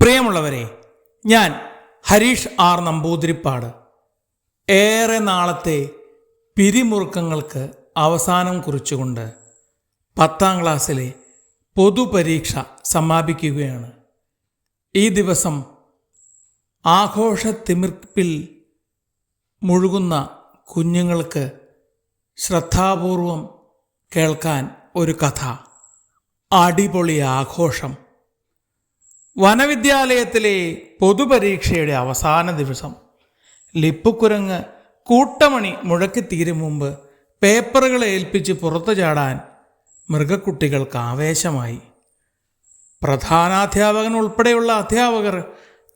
പ്രിയമുള്ളവരെ ഞാൻ ഹരീഷ് ആർ നമ്പൂതിരിപ്പാട്. ഏറെ നാളത്തെ പിരിമുറുക്കങ്ങൾക്ക് അവസാനം കുറിച്ചുകൊണ്ട് പത്താം ക്ലാസ്സിലെ പൊതുപരീക്ഷ സമാപിക്കുകയാണ്. ഈ ദിവസം ആഘോഷ തിമിർപ്പിൽ മുഴുകുന്ന കുഞ്ഞുങ്ങൾക്ക് ശ്രദ്ധാപൂർവം കേൾക്കാൻ ഒരു കഥ. അടിപൊളി ആഘോഷം. വനവിദ്യാലയത്തിലെ പൊതുപരീക്ഷയുടെ അവസാന ദിവസം ലിപ്പുക്കുരങ്ങ് കൂട്ടമണി മുഴക്കിത്തീരും മുമ്പ് പേപ്പറുകളെ ഏൽപ്പിച്ച് പുറത്തു ചാടാൻ മൃഗക്കുട്ടികൾക്ക് ആവേശമായി. പ്രധാനാധ്യാപകൻ ഉൾപ്പെടെയുള്ള അധ്യാപകർ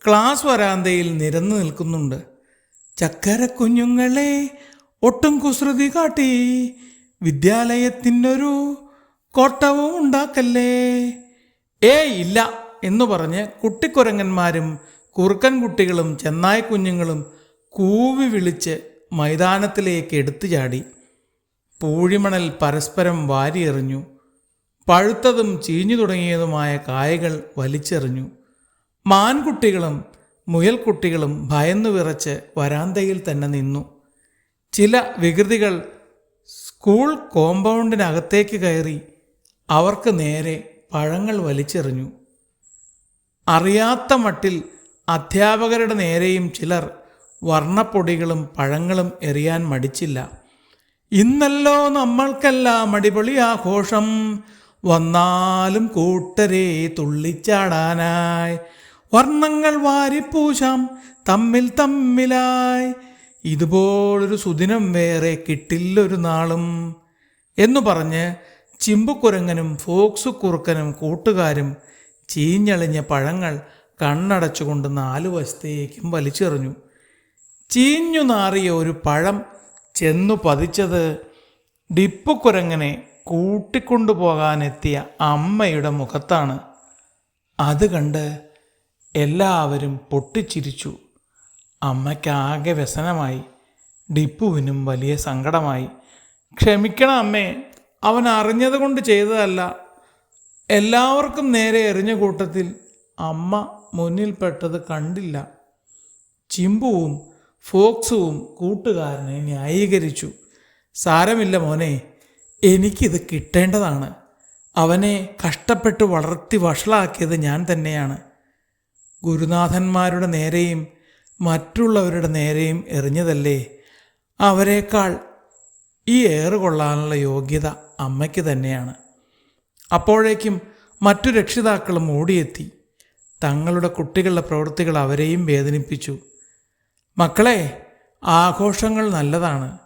ക്ലാസ് വരാന്തയിൽ നിരന്നു നിൽക്കുന്നുണ്ട്. ചക്കര കുഞ്ഞുങ്ങളെ ഒട്ടും കുസൃതി കാട്ടി വിദ്യാലയത്തിനൊരു കോട്ടവും ഉണ്ടാക്കല്ലേ? ഏയ് ഇല്ല. എന്ന് പറഞ്ഞ് കുട്ടിക്കുരങ്ങന്മാരും കുറുക്കൻ കുട്ടികളും ചെന്നായ് കുഞ്ഞുങ്ങളും കൂവി വിളിച്ച് മൈതാനത്തിലേക്ക് എടുത്തു ചാടി. പൂഴിമണൽ പരസ്പരം വാരിയെറിഞ്ഞു. പഴുത്തതും ചീഞ്ഞു തുടങ്ങിയതുമായ കായകൾ വലിച്ചെറിഞ്ഞു. മാൻകുട്ടികളും മുയൽക്കുട്ടികളും ഭയന്നു വിറച്ച് വരാന്തയിൽ തന്നെ നിന്നു. ചില വികൃതികൾ സ്കൂൾ കോമ്പൗണ്ടിനകത്തേക്ക് കയറി അവർക്ക് നേരെ പഴങ്ങൾ വലിച്ചെറിഞ്ഞു. അറിയാത്ത മട്ടിൽ അധ്യാപകരുടെ നേരെയും ചിലർ വർണപ്പൊടികളും പഴങ്ങളും എറിയാൻ മടിച്ചില്ല. ഇന്നല്ലോ നമ്മൾക്കെല്ലാം അടിപൊളി ആഘോഷം വന്നാലും കൂട്ടരെ തുള്ളിച്ചാടാനായി. വർണങ്ങൾ വാരിപ്പൂശാം തമ്മിൽ തമ്മിലായി. ഇതുപോലൊരു സുദിനം വേറെ കിട്ടില്ലൊരു നാളും. എന്നു പറഞ്ഞ് ചിമ്പുക്കുരങ്ങനും ഫോക്സ് കുറുക്കനും കൂട്ടുകാരും ചീഞ്ഞളിഞ്ഞ പഴങ്ങൾ കണ്ണടച്ചുകൊണ്ട് നാലു വശത്തേക്കും വലിച്ചെറിഞ്ഞു. ചീഞ്ഞു നാറിയ ഒരു പഴം ചെന്നു പതിച്ചത് ഡിപ്പുക്കുരങ്ങനെ കൂട്ടിക്കൊണ്ടുപോകാനെത്തിയ അമ്മയുടെ മുഖത്താണ്. അത് കണ്ട് എല്ലാവരും പൊട്ടിച്ചിരിച്ചു. അമ്മയ്ക്കാകെ വ്യസനമായി. ഡിപ്പുവിനും വലിയ സങ്കടമായി. ക്ഷമിക്കണം അമ്മേ അവൻ അറിഞ്ഞതുകൊണ്ട് ചെയ്തതല്ല. എല്ലാവർക്കും നേരെ എറിഞ്ഞ കൂട്ടത്തിൽ അമ്മ മുന്നിൽപ്പെട്ടത് കണ്ടില്ല. ചിമ്പുവും ഫോക്സുവും കൂട്ടുകാരനെ ന്യായീകരിച്ചു. സാരമില്ല മോനെ എനിക്കിത് കിട്ടേണ്ടതാണ്. അവനെ കഷ്ടപ്പെട്ട് വളർത്തി വഷളാക്കിയത് ഞാൻ തന്നെയാണ്. ഗുരുനാഥന്മാരുടെ നേരെയും മറ്റുള്ളവരുടെ നേരെയും എറിഞ്ഞതല്ലേ? അവരെക്കാൾ ഈ ഏറ് കൊള്ളാനുള്ള യോഗ്യത അമ്മയ്ക്ക് തന്നെയാണ്. അപ്പോഴേക്കും മറ്റു രക്ഷിതാക്കളും ഓടിയെത്തി. തങ്ങളുടെ കുട്ടികളുടെ പ്രവൃത്തികൾ അവരെയും വേദനിപ്പിച്ചു. മക്കളെ ആഘോഷങ്ങൾ നല്ലതാണ്.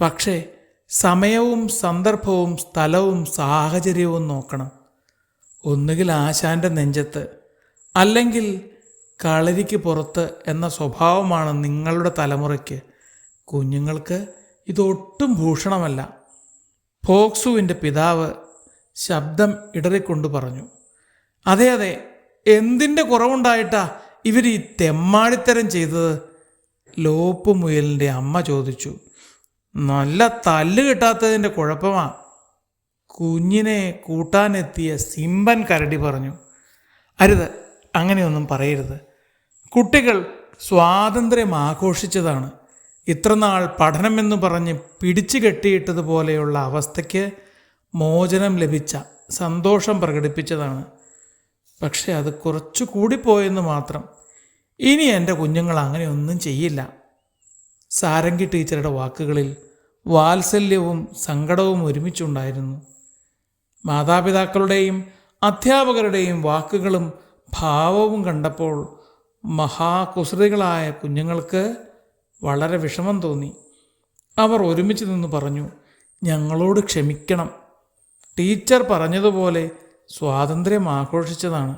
പക്ഷേ സമയവും സന്ദർഭവും സ്ഥലവും സാഹചര്യവും നോക്കണം. ഒന്നുകിൽ ആശാന്റെ നെഞ്ചത്ത് അല്ലെങ്കിൽ കളരിക്ക് പുറത്ത് എന്ന സ്വഭാവമാണ് നിങ്ങളുടെ തലമുറയ്ക്ക്. കുഞ്ഞുങ്ങൾക്ക് ഇതൊട്ടും ഭൂഷണമല്ല. ഫോക്സുവിന്റെ പിതാവ് ശബ്ദം ഇടറിക്കൊണ്ട് പറഞ്ഞു അതെ അതെ എന്തിന്റെ കുറവുണ്ടായിട്ടാ ഇവർ ഈ തെമ്മാടിത്തരം ചെയ്തത്? ലോപ്പ് മുയലിന്റെ അമ്മ ചോദിച്ചു നല്ല തല്ല് കിട്ടാത്തതിന്റെ കുഴപ്പമാ. കുഞ്ഞിനെ കൂട്ടാനെത്തിയ സിംബൻ കരടി പറഞ്ഞു അരുത് അങ്ങനെയൊന്നും പറയരുത്. കുട്ടികൾ സ്വാതന്ത്ര്യം ആഘോഷിച്ചതാണ്. ഇത്രനാൾ പഠനമെന്ന് പറഞ്ഞ് പിടിച്ചു കെട്ടിയിട്ടതുപോലെയുള്ള അവസ്ഥയ്ക്ക് മോചനം ലഭിച്ച സന്തോഷം പ്രകടിപ്പിച്ചതാണ്. പക്ഷേ അത് കുറച്ചു കൂടിപ്പോയെന്ന് മാത്രം. ഇനി എന്റെ കുഞ്ഞുങ്ങൾ അങ്ങനെയൊന്നും ചെയ്യില്ല. സാരംഗി ടീച്ചറുടെ വാക്കുകളിൽ വാത്സല്യവും സങ്കടവും ഒരുമിച്ചുണ്ടായിരുന്നു. മാതാപിതാക്കളുടെയും അധ്യാപകരുടെയും വാക്കുകളും ഭാവവും കണ്ടപ്പോൾ മഹാകുസൃതികളായ കുഞ്ഞുങ്ങൾക്ക് വളരെ വിഷമം തോന്നി. അവർ ഒരുമിച്ച് നിന്ന് പറഞ്ഞു ഞങ്ങളോട് ക്ഷമിക്കണം. ടീച്ചർ പറഞ്ഞതുപോലെ സ്വാതന്ത്ര്യം ആഘോഷിച്ചതാണ്.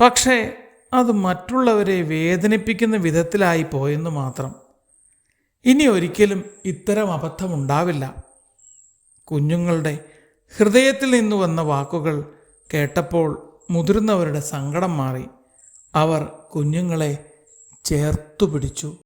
പക്ഷേ അത് മറ്റുള്ളവരെ വേദനിപ്പിക്കുന്ന വിധത്തിലായി പോയെന്ന് മാത്രം. ഇനി ഒരിക്കലും ഇത്തരം അബദ്ധമുണ്ടാവില്ല കുഞ്ഞുങ്ങളുടെ ഹൃദയത്തിൽ നിന്ന് വന്ന വാക്കുകൾ കേട്ടപ്പോൾ മുതിർന്നവരുടെ സങ്കടം മാറി. അവർ കുഞ്ഞുങ്ങളെ ചേർത്തു പിടിച്ചു.